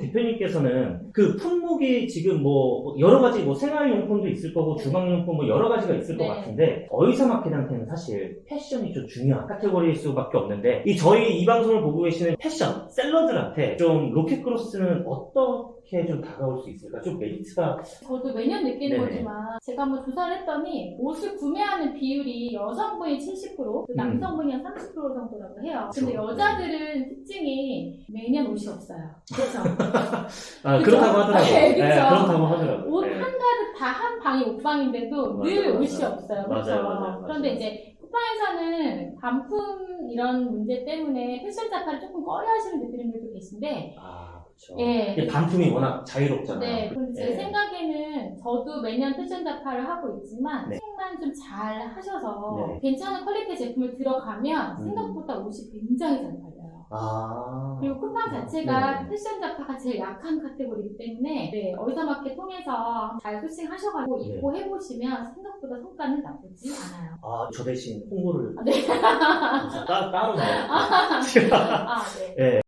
대표님께서는 그 품목이 지금 뭐 여러 가지 뭐 생활용품도 있을 거고 네. 주방용품 뭐 여러 가지가 있을 것 네. 같은데 어이사 마켓한테는 사실 패션이 좀 중요한 카테고리일 수밖에 없는데 이 저희 이 방송을 보고 계시는 패션 셀러들한테 좀 로켓크로스는 어떻게 좀 다가올 수 있을까? 좀 메리트가 저도 매년 느끼는 네네. 거지만 제가 한번 조사를 했더니 옷을 구매하는 비율이 여성분이 70%, 그 남성분이 한30% 정도라고 해요. 근데 그렇죠. 여자들은 특징이 매년 옷이 없어요. 그렇죠. 아, 그쵸? 그렇다고 하더라고요. 네, 네, 그쵸. 그렇다고 하더라고요. 옷 네. 한가득 다 한 방이 옷방인데도 맞아요, 늘 맞아요. 옷이 없어요. 그렇죠. 맞아요, 맞아요, 그런데 맞아요. 이제 쿠팡에서는 반품 이런 문제 때문에 패션 잡화를 조금 꺼려하시는 대표님들도 계신데 아, 그렇죠. 예. 이게 반품이 워낙 자유롭잖아요. 네, 그런데 제 네. 생각에는 저도 매년 패션 잡화를 하고 있지만 네. 책만 좀 잘 하셔서 네. 괜찮은 퀄리티 제품을 들어가면 음. 생각보다 옷이 굉장히 잘 팔려요. 아. 자체가 네. 패션 잡화가 제일 약한 카테고리이기 때문에 네, 어디서 마켓 통해서 잘 소싱하셔가지고 네. 입고 해보시면 생각보다 성과는 나쁘지 않아요. 아, 저 대신 홍보를 아, 네. 따, 따로 넣어. 아, 네. 예.